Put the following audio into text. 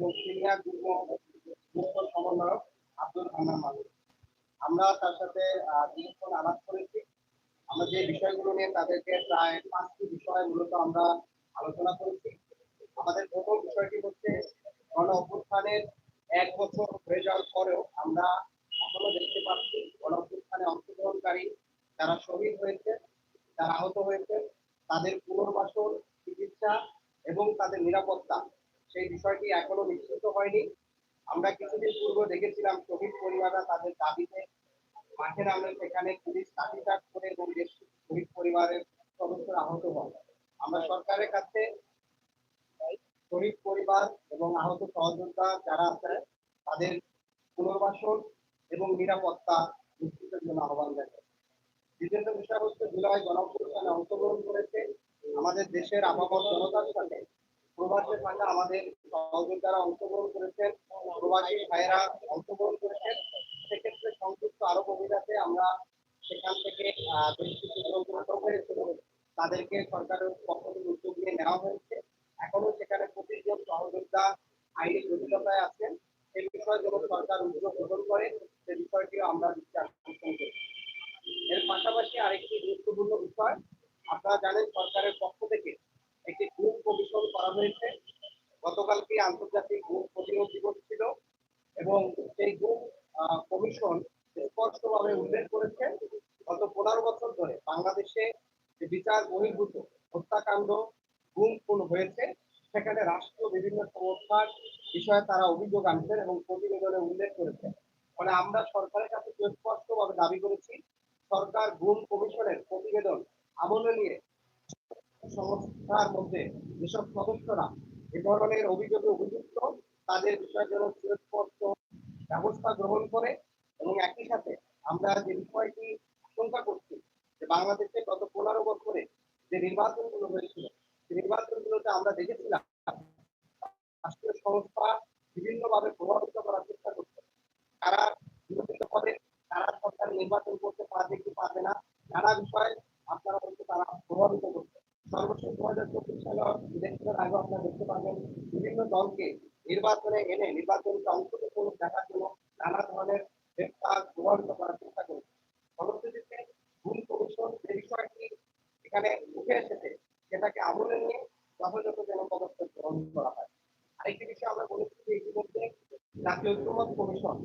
এবং সিনিয়র যুগ্ম মুখ্য সমন্বয়ক আব্দুল হান্নান মাহমুদ আমরা তার সাথে দীর্ঘক্ষণ আলাপ করেছি। আমরা যে বিষয়গুলো নিয়ে তাদেরকে প্রায় পাঁচটি বিষয় মূলত আমরা আলোচনা করেছি। আমাদের প্রথম বিষয়টি হচ্ছে গণ অভ্যুত্থানের এক বছর হয়ে যাওয়ার পরেও আমরা এখনও দেখতে পাচ্ছি গণ অভ্যুত্থানে অংশগ্রহণকারী যারা শহীদ হয়েছে, যারা আহত হয়েছে, তাদের পুনর্বাসন, চিকিৎসা এবং তাদের নিরাপত্তা সেই বিষয়টি এখনও নিশ্চিত হয়নি। আমরা কিছুদিন পূর্বে দেখেছিলাম শহীদ পরিবাররা তাদের দাবিতে মাঠে নামলে সেখানে পুলিশ লাঠিচার্জ করে এবং শহীদ পরিবারের সদস্যরা আহত হয় আমরা সরকারের কাছে শহীদ পরিবার এবং আহত সহযোদ্ধা যারা আছে, তাদের পুনর্বাসন এবং নিরাপত্তা নিশ্চিতের জন্য আহ্বান জানাই। দ্বিতীয় বিষয় হচ্ছে, জুলাই গণঅভ্যুত্থানে অংশগ্রহণ করেছে আমাদের দেশের আবহাওয়া জনতার সাথে আমাদের অংশগ্রহণ করেছেন, প্রবাসী ভাইয়েরা অংশগ্রহণ করেছেন, সেক্ষেত্রে সংযুক্ত আরব অভিজাতে আমরা সেখান থেকে বেশ তাদেরকে সরকারের পক্ষ থেকে উদ্যোগ নিয়ে নেওয়া হয়েছে। এখনও সেখানে পঁচিশ জন সহযোদ্ধা আইনি জটিলতায় আছেন। সেই বিষয়ে যেন সরকার উদ্যোগ গ্রহণ করে সে বিষয়টিও আমরা আকর্ষণ করি এর পাশাপাশি আরেকটি গুরুত্বপূর্ণ বিষয়, আপনারা জানেন সরকারের পক্ষ থেকে একটি গ্রুপ করা হয়েছে। গতকালকে আন্তর্জাতিক গ্রুপ প্রতিরোধ দিবস ছিল এবং সেই গ্রুপ কমিশন স্পষ্টভাবে উল্লেখ করেছে, গত পনেরো বছর ধরে বাংলাদেশে যে বিচার বহির্ভূত হত্যাকাণ্ড গুম খুন হয়েছে, সেখানে রাষ্ট্রীয় বিভিন্ন সংস্থার বিষয়ে তারা অভিযোগ আনছেন এবং প্রতিবেদনে উল্লেখ করেছেন। ফলে আমরা সরকারের কাছে সুস্পষ্টভাবে দাবি করেছি, সরকার গুম কমিশনের প্রতিবেদন আমলে নিয়ে সংস্থার মধ্যে যেসব সদস্যরা এ ধরনের অভিযোগে অভিযুক্ত, তাদের বিষয়ে যেন সুস্পষ্ট ব্যবস্থা গ্রহণ করে এবং একই সাথে আমরা যে বিষয়টি আশঙ্কা করছি যে বাংলাদেশে গত পনেরো বছরে যে নির্বাচনগুলো হয়েছিল, সেই নির্বাচনগুলোতে আমরা দেখেছিলাম রাষ্ট্রীয় সংস্থা বিভিন্নভাবে প্রভাবিত করার চেষ্টা করছে। তারা নির্বাচিত পদে তারা সরকার নির্বাচন করতে পারবে কি পারবে না, নানা বিষয়ে আপনারা হয়তো তারা প্রভাবিত করছে সর্বশেষ দু হাজার চব্বিশ সালে ইলেকশনের আগে আপনারা দেখতে পাবেন বিভিন্ন দলকে নির্বাচনে এনে নির্বাচনকে অংশগ্রহণ দেখার জন্য নানা ধরনের গ্রেপ্তার প্রভাবিত করার চেষ্টা করেছে ফলশ্রুতিতে ভুল কমিশন যে বিষয়টি এখানে উঠে এসেছে, সেটাকে আমলে নিয়ে যথাযথ যেন পদক্ষেপ গ্রহণ করা হয়। আরেকটি বিষয় আমরা বলেছি যে ইতিমধ্যে জাতীয় ঐক্যমত কমিশন